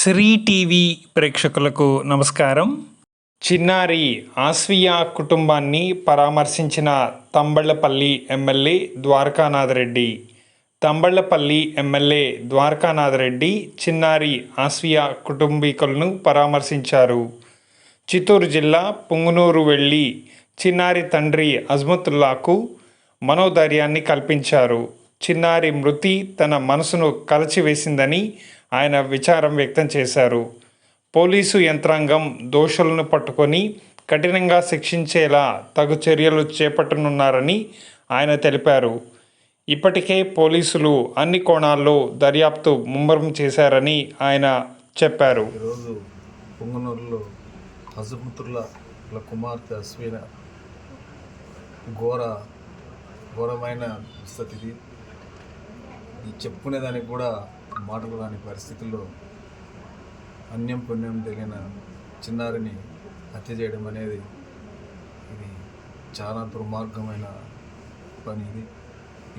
Shri TV ప్రేక్షకులకు నమస్కారం. చిన్నారి ఆస్వియా కుటుంబాన్ని పరామర్శించిన తంబళ్ళపల్లి ఎమ్మెల్యే ద్వారకానాథ్ రెడ్డి తంబళ్ళపల్లి ఎమ్మెల్యే ద్వారకానాథ్ రెడ్డి చిన్నారి ఆస్వియా కుటుంబీకులను పరామర్శించారు. చిత్తూరు జిల్లా పుంగునూరు వెళ్ళి చిన్నారి తండ్రి అజ్మతుల్లాకు మనోధైర్యాన్ని కల్పించారు. చిన్నారి మృతి తన మనసును కలచివేసిందని ఆయన విచారం వ్యక్తం చేశారు. పోలీసు యంత్రాంగం దోషులను పట్టుకొని కఠినంగా శిక్షించేలా తగు చర్యలు చేపట్టనున్నారని ఆయన తెలిపారు. ఇప్పటికే పోలీసులు అన్ని కోణాల్లో దర్యాప్తు ముమ్మరం చేశారని ఆయన చెప్పారు. ఈరోజు పొంగనూరులో హజముతుల్లా కుమార్తె అశ్విన ఘోర ఘోరమైన దుస్థితి. చెప్పుకునేదానికి కూడా మాటలు రాని పరిస్థితుల్లో అన్యం పుణ్యం తెలియన చిన్నారిని హత్య చేయడం అనేది ఇది చాలా దుర్మార్గమైన పని ఇది.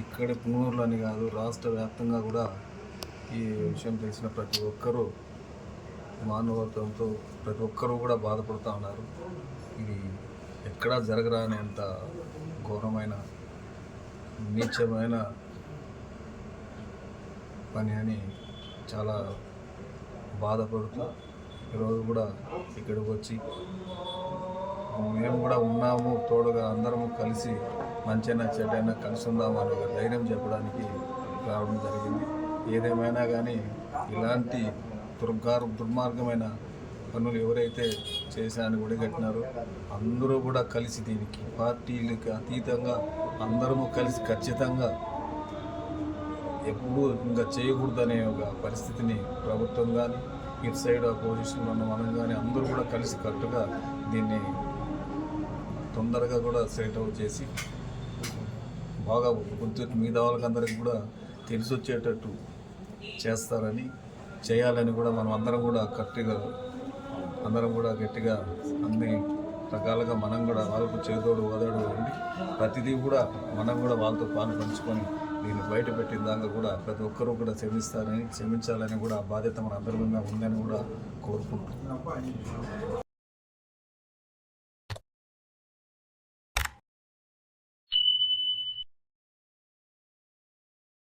ఇక్కడ పుంగనూరులోని కాదు రాష్ట్ర వ్యాప్తంగా కూడా ఈ విషయం తెలిసిన ప్రతి ఒక్కరూ మానవత్వంతో ప్రతి ఒక్కరూ కూడా బాధపడుతూ ఉన్నారు. ఇది ఎక్కడా జరగరానంత ఘోరమైన నీచమైన పని అని చాలా బాధపడుతూ ఈరోజు కూడా ఇక్కడికి వచ్చి మేము కూడా ఉన్నాము తోడుగా అందరము కలిసి మంచైనా చెడ్డైనా కలిసి ఉందాము ఒక ధైర్యం చెప్పడానికి రావడం జరిగింది. ఏదేమైనా కానీ ఇలాంటి దుర్గారు దుర్మార్గమైన పనులు ఎవరైతే చేశారని కూడా కట్టినారో అందరూ కూడా కలిసి దీనికి పార్టీలకు అతీతంగా అందరము కలిసి ఖచ్చితంగా ఎప్పుడూ ఇంకా చేయకూడదనే ఒక పరిస్థితిని ప్రభుత్వం కానీ ఇటు సైడ్ అపోజిషన్ ఉన్న మనం కానీ అందరూ కూడా కలిసి కట్టుగా దీన్ని తొందరగా కూడా సెట్ అవుట్ చేసి బాగా గుర్తు మిగతా వాళ్ళకందరికి కూడా తెలిసి వచ్చేటట్టు చేస్తారని చేయాలని కూడా మనం అందరం కూడా కరెక్ట్గా అందరం కూడా గట్టిగా అన్ని రకాలుగా మనం కూడా వాళ్ళకు చేదోడు ఓదాడు ఉండి ప్రతిదీ కూడా మనం కూడా వాళ్ళతో పాలు పంచుకొని నేను బయట పెట్టిన దాకా కూడా ప్రతి ఒక్కరూ కూడా క్షమిస్తారని క్షమించాలని కూడా బాధ్యత మన అందరి మీద ఉందని కూడా కోరుకుంటున్నాను.